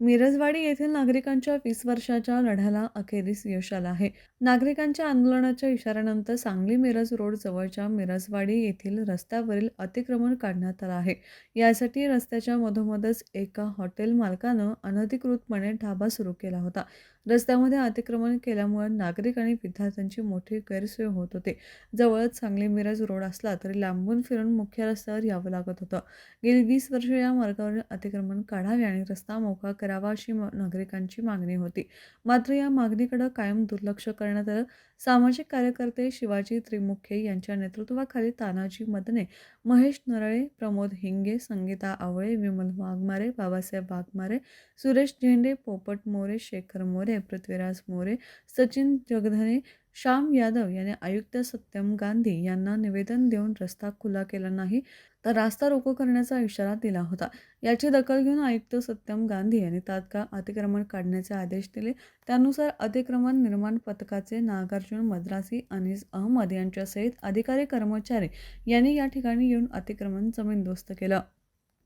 मिरजवाडी येथील नागरिकांच्या वीस वर्षाच्या लढ्याला अखेरीस यश आलं आहे. नागरिकांच्या आंदोलनाच्या इशाऱ्यानंतर सांगली मिरज रोड जवळच्या मिरजवाडी येथील रस्त्यावरील अतिक्रमण काढण्यात आलं आहे. यासाठी रस्त्याच्या मधोमधच एका हॉटेल मालकानं अनधिकृतपणे ढाबा सुरू केला होता. रस्त्यामध्ये अतिक्रमण केल्यामुळे नागरिक आणि विद्यार्थ्यांची मोठी गैरसोय होत होते. जवळच सांगली मिरज रोड असला तरी लांबून फिरून मुख्य रस्त्यावर यावं लागत होतं. गेली वीस वर्षे या मार्गावरील अतिक्रमण काढावे आणि रस्ता मोकळा करावा अशी म- नागरिकांची मागणी होती. मात्र या मागणीकडे कायम दुर्लक्ष करण्यात आलं. सामाजिक कार्यकर्ते शिवाजी त्रिमुखे यांच्या नेतृत्वाखाली तानाजी मदने महेश नरळे प्रमोद हिंगे संगीता आवळे विमल वाघमारे बाबासाहेब वाघमारे सुरेश झेंडे पोपट मोरे शेखर मोरे पृथ्वीराज मोरे सचिन जगधने श्याम यादव यांनी आयुक्त सत्यम गांधी यांना निवेदन देऊन रस्ता खुला केला नाही तर रास्ता रोको करण्याचा इशारा दिला होता. याची दखल घेऊन आयुक्त सत्यम गांधी यांनी तात्काळ अतिक्रमण काढण्याचे आदेश दिले. त्यानुसार अतिक्रमण निर्माण पथकाचे नागार्जुन मद्रासी अनिस अहमद यांच्यासहित अधिकारी कर्मचारी यांनी या ठिकाणी येऊन अतिक्रमण जमीनदोस्त केलं.